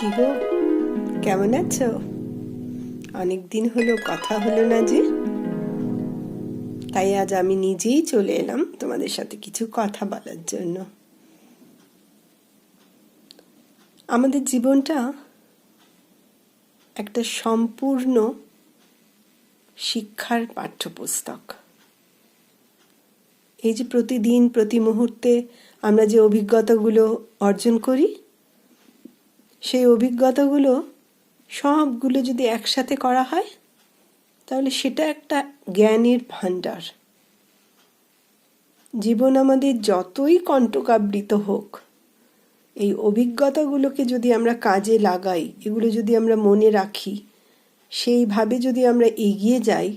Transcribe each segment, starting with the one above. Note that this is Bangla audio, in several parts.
কি গো? কেমন আছো? অনেক দিন হলো, কথা হলো না যে। তাই আজ আমি নিজেই চলে এলাম তোমাদের সাথে কিছু কথা বলার জন্য। আমাদের জীবনটা একটা সম্পূর্ণ শিক্ষার পাঠ্যপুস্তক। এই যে প্রতিদিন, প্রতি মুহূর্তে আমরা যে অভিজ্ঞতাগুলো অর্জন করি সেই অভিজ্ঞতাগুলো সবগুলো যদি একসাথে করা হয়, তাহলে সেটা একটা জ্ঞানের ভাণ্ডার। জীবন আমাদের যতই কণ্টকাবৃত হোক, এই অভিজ্ঞতাগুলোকে যদি আমরা কাজে লাগাই, এগুলো যদি আমরা মনে রাখি, সেইভাবে যদি আমরা এগিয়ে যাই,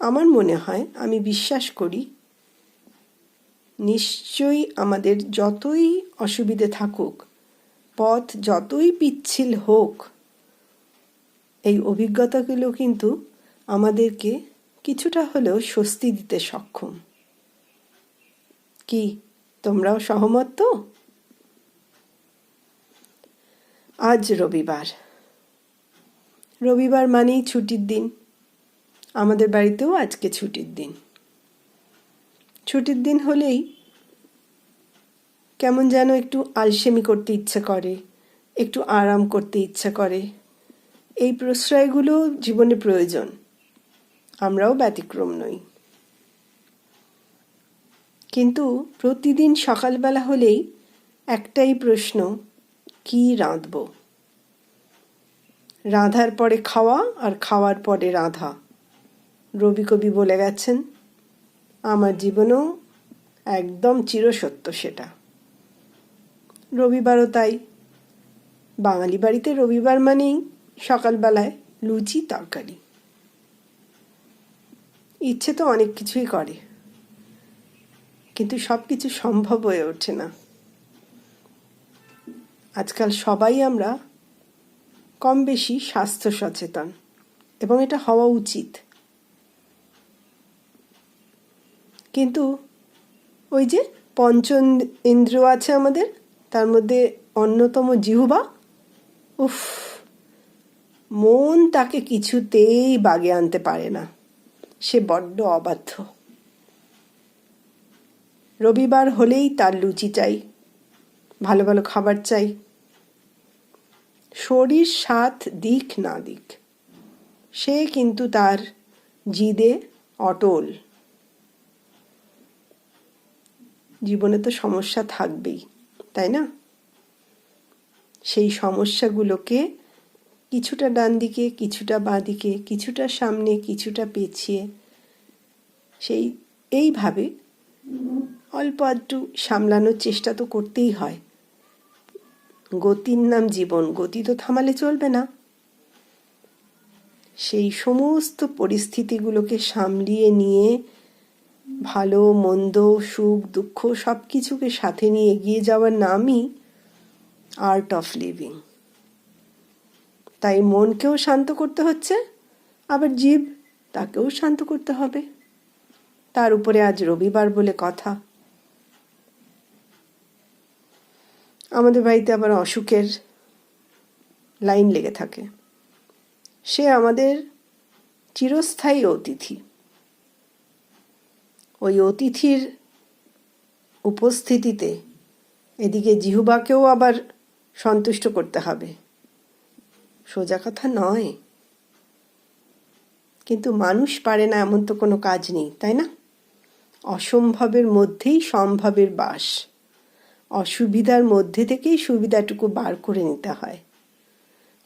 আমার মনে হয়, আমি বিশ্বাস করি, নিশ্চয়ই আমাদের যতই অসুবিধে থাকুক পথ যতই পিচ্ছিল হোক, এই অভিজ্ঞতাগুলো কিন্তু আমাদেরকে কিছুটা হলেও স্বস্তি দিতে সক্ষম। কি, তোমরাও সহমত তো? আজ রবিবার। রবিবার মানেই ছুটির দিন। আমাদের বাড়িতেও আজকে ছুটির দিন। ছুটির দিন হলেই কেমন যেন একটু আলসেমি করতে ইচ্ছে করে, একটু আরাম করতে ইচ্ছে করে। এই প্রশ্রয়গুলো জীবনে প্রয়োজন, আমরাও ব্যতিক্রম নই। কিন্তু প্রতিদিন সকালবেলা হলেই একটাই প্রশ্ন, কি রাঁধব? রাঁধার পরে খাওয়া আর খাওয়ার পরে রাঁধা। রবি কবি বলে গেছেন, আমার জীবনেও একদম চিরসত্য সেটা। রবিবারও তাই। বাঙালি বাড়িতে রবিবার মানেই সকালবেলায় লুচি তরকারি। ইচ্ছে তো অনেক কিছুই করে, কিন্তু সব কিছু সম্ভব হয়ে ওঠে না। আজকাল সবাই আমরা কম বেশি স্বাস্থ্য সচেতন, এবং এটা হওয়া উচিত। কিন্তু ওই যে পঞ্চ ইন্দ্র আছে আমাদের তার মধ্যে অন্যতম জিহুবা? উফ, মন তাকে কিছুতেই বাগে আনতে পারে না। সে বড্ড অবাধ্য। রবিবার হলেই তার লুচি চাই, ভালো ভালো খাবার চাই। শরীর সাথ দিক না দিক, সে কিন্তু তার জিদে অটল। জীবনে তো সমস্যা থাকবেই। তাই না? সেই সমস্যাগুলোকে কিছুটা ডান দিকে, কিছুটা বাঁ দিকে, কিছুটা সামনে, কিছুটা পেছিয়ে, সেই এইভাবে অল্প আধটু সামলানোর চেষ্টা তো করতেই হয়। গতির নাম জীবন, গতি তো থামালে চলবে না। সেই সমস্ত পরিস্থিতিগুলোকে সামলিয়ে নিয়ে ভালো, মন্দ, সুখ, দুঃখ সব কিছুকে সাথে নিয়ে এগিয়ে যাওয়ার নামই আর্ট অফ লিভিং তাই মনকেও শান্ত করতে হচ্ছে, আবার জীব তাকেও শান্ত করতে হবে। তার উপরে আজ রবিবার বলে কথা। আমাদের বাড়িতে আবার অসুখের লাইন লেগে থাকে। সে আমাদের চিরস্থায়ী অতিথি। ওই অতিথির উপস্থিতিতে এদিকে জিহুবাকেও আবার সন্তুষ্ট করতে হবে। সোজা কথা নয়। কিন্তু মানুষ পারে না এমন তো কোনো কাজ নেই, তাই না? অসম্ভবের মধ্যেই সম্ভবের বাস। অসুবিধার মধ্যে থেকেই সুবিধাটুকু বার করে নিতে হয়।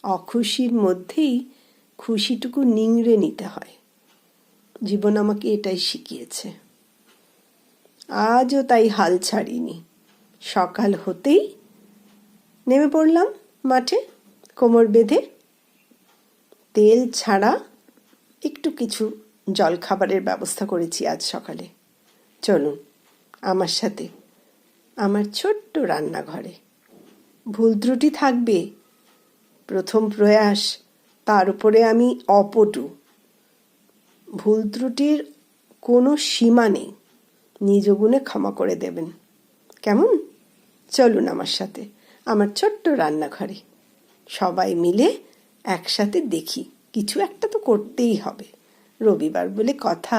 অখুশির মধ্যেই খুশিটুকু নিংড়ে নিতে হয়। জীবন আমাকে এটাই শিখিয়েছে। আজও তাই হাল ছাড়িনি। সকাল হতেই নেমে পড়লাম মাঠে কোমর বেঁধে। তেল ছাড়া একটু কিছু জলখাবারের ব্যবস্থা করেছি আজ সকালে। চলুন, আমার সাথে, আমার ছোট্ট রান্নাঘরে। ভুল ত্রুটি থাকবে। প্রথম প্রয়াস, তার উপরে আমি অপটু। ভুল ত্রুটির কোনো সীমা নেই। নিজ গুণে ক্ষমা করে দেবেন। কেমন? চলুন আমার সাথে, আমার ছোট্ট রান্নাঘরে। সবাই মিলে একসাথে দেখি, কিছু একটা তো করতেই হবে। রবিবার বলে কথা।